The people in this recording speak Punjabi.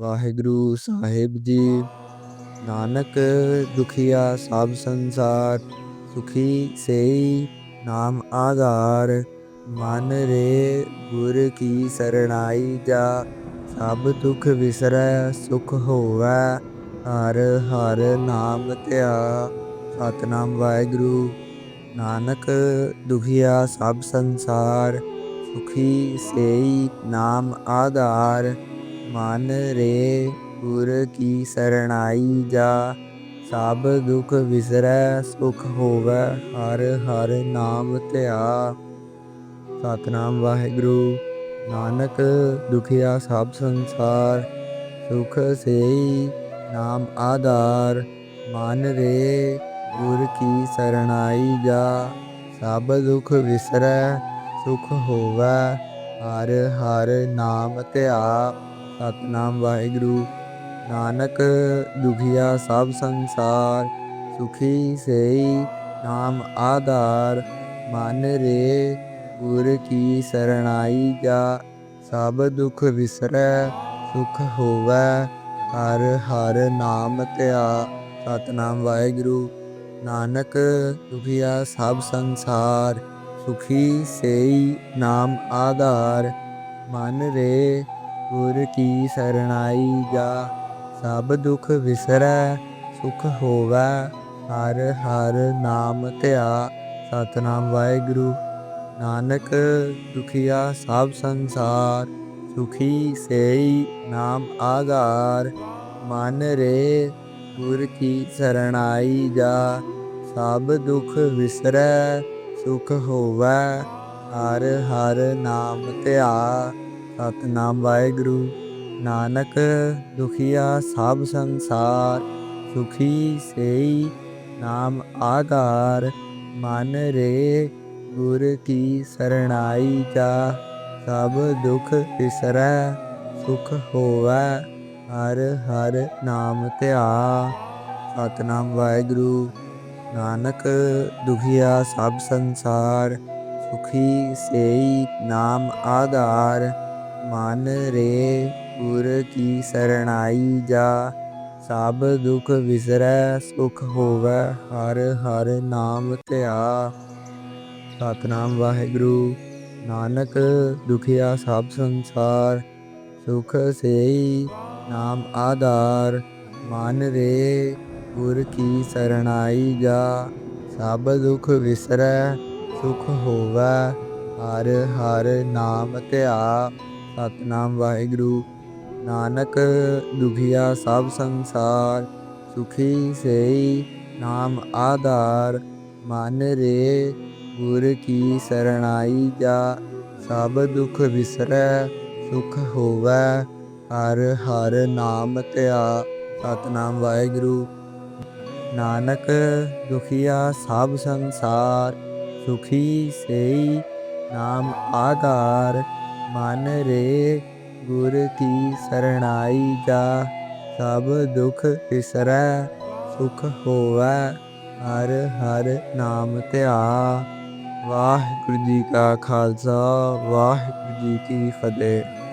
ਵਾਹਿਗੁਰੂ ਸਾਹਿਬ ਜੀ। ਨਾਨਕ ਦੁਖੀਆ ਸਭ ਸੰਸਾਰ, ਸੁਖੀ ਸੇਈ ਨਾਮ ਆਧਾਰ। ਮਨ ਰੇ ਗੁਰ ਕੀ ਸਰਣਾਈ ਜਾ, ਸਭ ਦੁਖ ਵਿਸਰੈ, ਸੁਖ ਹੋਵੈ, ਹਰ ਹਰ ਨਾਮ ਧਿਆ। ਸਤਨਾਮ ਵਾਹਿਗੁਰੂ। ਨਾਨਕ ਦੁਖੀਆ ਸਭ ਸੰਸਾਰ, ਸੁਖੀ ਸੇਈ ਨਾਮ ਆਧਾਰ। ਮਨ ਰੇ ਗੁਰ ਕੀ ਸਰਣਾਈ ਜਾ, ਸਭ ਦੁਖ ਵਿਸਰੈ ਸੁਖ ਹੋਵੈ ਹਰ ਹਰ ਨਾਮ ਧਿਆ। ਸਤਨਾਮ ਵਾਹਿਗੁਰੂ, ਨਾਨਕ ਦੁਖਿਆ ਸਭ ਸੰਸਾਰ, ਸੁਖ ਸੇਈ ਨਾਮ ਆਧਾਰ। ਮਨ ਰੇ ਗੁਰ ਕੀ ਸਰਣਾਈ ਜਾ, ਸਭ ਦੁਖ ਵਿਸਰੈ ਸੁਖ ਹੋਵੈ ਹਰ ਹਰ ਨਾਮ ਧਿਆ। ਸਤਨਾਮ ਵਾਹਿਗੁਰੂ। ਨਾਨਕ ਦੁਖੀਆ ਸਭ ਸੰਸਾਰ, ਸੁਖੀ ਸੇਈ ਨਾਮ ਆਧਾਰ। ਮਨ ਰੇ ਗੁਰ ਕੀ ਸਰਣਾਈ ਜਾ, ਸਭ ਦੁਖ ਵਿਸਰੈ, ਸੁਖ ਹੋਵੈ, ਹਰ ਹਰ ਨਾਮ ਧਿਆ। ਸਤਨਾਮ ਵਾਹਿਗੁਰੂ। ਨਾਨਕ ਦੁਖੀਆ ਸਭ ਸੰਸਾਰ, ਸੁਖੀ ਸੇਈ ਨਾਮ ਆਧਾਰ। ਮਨ ਰੇ ਗੁਰ ਕੀ ਸਰਣਾਈ ਜਾ, ਸਭ ਦੁਖ ਵਿਸਰੈ, ਸੁਖ ਹੋਵੈ, ਹਰ ਹਰ ਨਾਮ ਧਿਆ। ਸਤਨਾਮ ਵਾਹਿਗੁਰੂ, ਨਾਨਕ ਦੁਖੀਆ ਸਭ ਸੰਸਾਰ, ਸੁਖੀ ਸੇਈ ਨਾਮ ਆਧਾਰ। ਮਨ ਰੇ ਗੁਰ ਕੀ ਸਰਣਾਈ ਜਾ, ਸਭ ਦੁਖ ਵਿਸਰੈ, ਸੁਖ ਹੋਵੈ, ਹਰ ਹਰ ਨਾਮ ਧਿਆ। ਸਤਨਾਮ ਵਾਹਿਗੁਰੂ। ਨਾਨਕ ਦੁਖੀਆ ਸਭ ਸੰਸਾਰ, ਸੁਖੀ ਸੇਈ ਨਾਮ ਆਗਾਰ ਮਨ ਰੇ ਗੁਰ ਕੀ ਸਰਣਾਈ ਜਾ, ਸਭ ਦੁਖ ਵਿਸਰੈ ਸੁਖ ਹੋਵੈ, ਹਰ ਹਰ ਨਾਮ ਧਿਆ। ਸਤਨਾਮ ਵਾਹਿਗੁਰੂ। ਨਾਨਕ ਦੁਖੀਆ ਸਭ ਸੰਸਾਰ, ਸੁਖੀ ਸੇਈ ਨਾਮ ਆਧਾਰ। ਮਨ ਰੇ ਗੁਰ ਕੀ ਸਰਣਾਈ ਜਾ, ਸਭ ਦੁਖ ਵਿਸਰੈ ਸੁਖ ਹੋਵੈ, ਹਰ ਹਰ ਨਾਮ ਧਿਆ। ਸਤਨਾਮ ਵਾਹਿਗੁਰੂ, ਨਾਨਕ ਦੁਖਿਆ ਸਭ ਸੰਸਾਰ, ਸੁਖ ਸੇਈ ਨਾਮ ਆਧਾਰ। ਮਨ ਰੇ ਗੁਰ ਕੀ ਸਰਣਾਈ ਜਾ, ਸਭ ਦੁਖ ਵਿਸਰੈ ਸੁਖ ਹੋਵੈ, ਹਰ ਹਰ ਨਾਮ ਧਿਆ। ਸਤਨਾਮ ਵਾਹਿਗੁਰੂ। ਨਾਨਕ ਦੁਖੀਆ ਸਭ ਸੰਸਾਰ, ਸੁਖੀ ਸੇਈ ਨਾਮ ਆਧਾਰ। ਮਨ ਰੇ ਗੁਰ ਕੀ ਸਰਣਾਈ ਜਾ, ਸਭ ਦੁਖ ਵਿਸਰੈ, ਸੁਖ ਹੋਵੈ, ਹਰ ਹਰ ਨਾਮ ਧਿਆ। ਸਤਨਾਮ ਵਾਹਿਗੁਰੂ। ਨਾਨਕ ਦੁਖੀਆ ਸਭ ਸੰਸਾਰ, ਸੁਖੀ ਸੇਈ ਨਾਮ ਆਧਾਰ। ਮਨ ਰੇ ਗੁਰ ਕੀ ਸਰਣਾਈ ਜਾ, ਸਭ ਦੁਖ ਵਿਸਰੈ ਸੁਖ ਹੋਵੈ, ਹਰ ਹਰ ਨਾਮ ਧਿਆ। ਵਾਹਿਗੁਰੂ ਜੀ ਕਾ ਖਾਲਸਾ, ਵਾਹਿਗੁਰੂ ਜੀ ਕੀ ਫਤਿਹ।